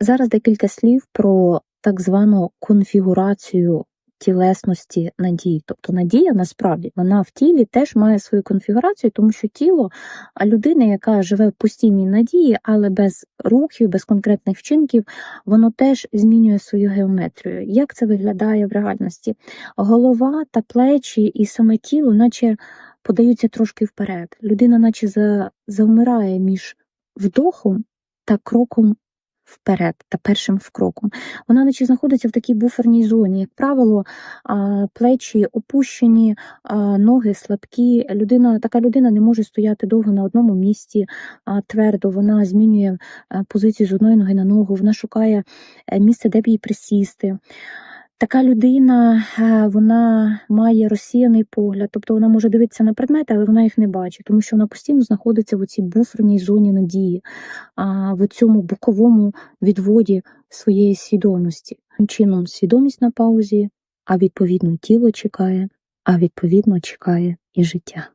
Зараз декілька слів про так звану конфігурацію тілесності надії. Тобто надія насправді вона в тілі теж має свою конфігурацію, тому що тіло а людина, яка живе в постійній надії, але без рухів, без конкретних вчинків, воно теж змінює свою геометрію. Як це виглядає в реальності? Голова та плечі і саме тіло, наче подаються трошки вперед. Людина, наче за, завмирає між вдохом та кроком вперед та першим вкроком. Вона наче знаходиться в такій буферній зоні. Як правило, плечі опущені, ноги слабкі. Людина, така людина не може стояти довго на одному місці твердо. Вона змінює а, позицію з одної ноги на ногу, вона шукає е, місце, де б їй присісти. Така людина е, вона має розсіяний погляд, тобто вона може дивитися на предмети, але вона їх не бачить, тому що вона постійно знаходиться в цій буферній зоні надії, а в цьому боковому відводі своєї свідомості. Чином, свідомість на паузі, а відповідно тіло чекає, а відповідно чекає і життя.